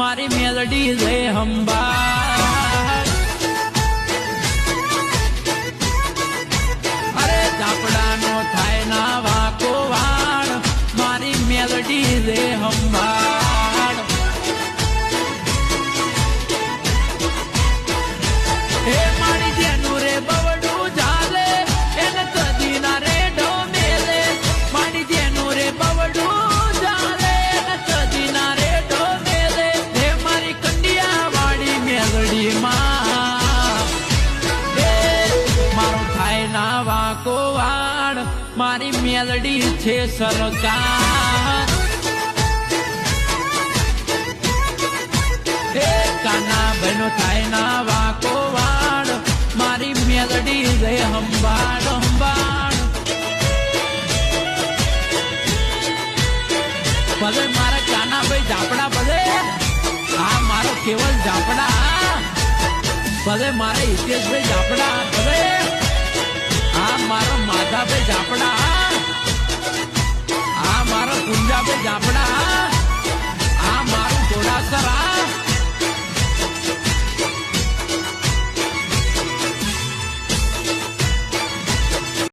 મારી મેલડી રે હંબા. અરે ઝાપડાનો થાય ના વાકો વાળ મારી મેલડી રે હંબાળ મારી મેલડી છે સરકાર. કાના બહેનો થાય ના વાકો વાળ. મારી મેલડી રે હંબાળ હંબાળ ભલે મારા કાના ભાઈ ઝાપડા ભલે હા મારો કેવલ ઝાપડા. ભલે મારા હિતેશભાઈ ઝાપડા ભલે હા મારો માધાભાઈ ઝાપડા